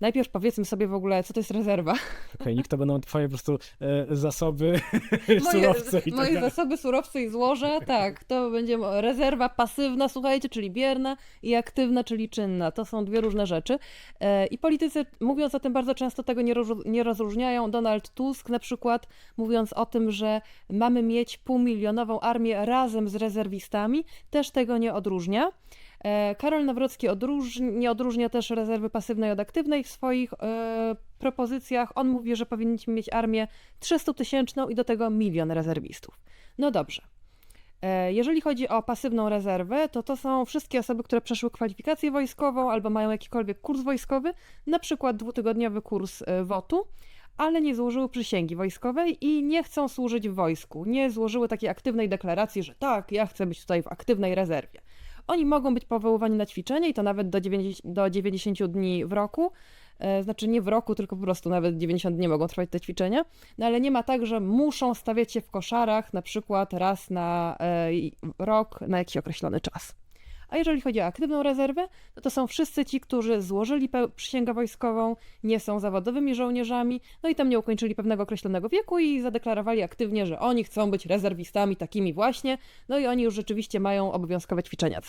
najpierw powiedzmy sobie w ogóle, co to jest rezerwa. Okej, to będą twoje po prostu e, zasoby, Moje, surowce i tak moje dalej. zasoby, surowce i złoża, tak, to będzie rezerwa pasywna, słuchajcie, czyli bierna i aktywna, czyli czynna. To są dwie różne rzeczy. E, I politycy, mówiąc o tym, bardzo często tego nie, nie rozróżniają. Donald Tusk na przykład, mówiąc o tym, że mamy mieć półmilionową armię razem z rezerwistami, też tego nie odróżnia. E, Karol Nawrocki odróż, nie odróżnia też rezerwy pasywnej od aktywnej w swoich e, propozycjach. On mówi, że powinniśmy mieć armię 300 tysięczną i do tego milion rezerwistów. No dobrze. E, Jeżeli chodzi o pasywną rezerwę, to to są wszystkie osoby, które przeszły kwalifikację wojskową albo mają jakikolwiek kurs wojskowy, na przykład dwutygodniowy kurs e, WOT-u, ale nie złożyły przysięgi wojskowej i nie chcą służyć w wojsku. Nie złożyły takiej aktywnej deklaracji, że tak, ja chcę być tutaj w aktywnej rezerwie. Oni mogą być powoływani na ćwiczenie i to nawet do 90, do 90 dni w roku. E, Znaczy nie w roku, tylko po prostu nawet 90 dni mogą trwać te ćwiczenia. No ale nie ma tak, że muszą stawiać się w koszarach na przykład raz na e, rok na jakiś określony czas. A jeżeli chodzi o aktywną rezerwę, to to są wszyscy ci, którzy złożyli przysięgę wojskową, nie są zawodowymi żołnierzami, no i tam nie ukończyli pewnego określonego wieku i zadeklarowali aktywnie, że oni chcą być rezerwistami takimi właśnie, no i oni już rzeczywiście mają obowiązkowe ćwiczenia co.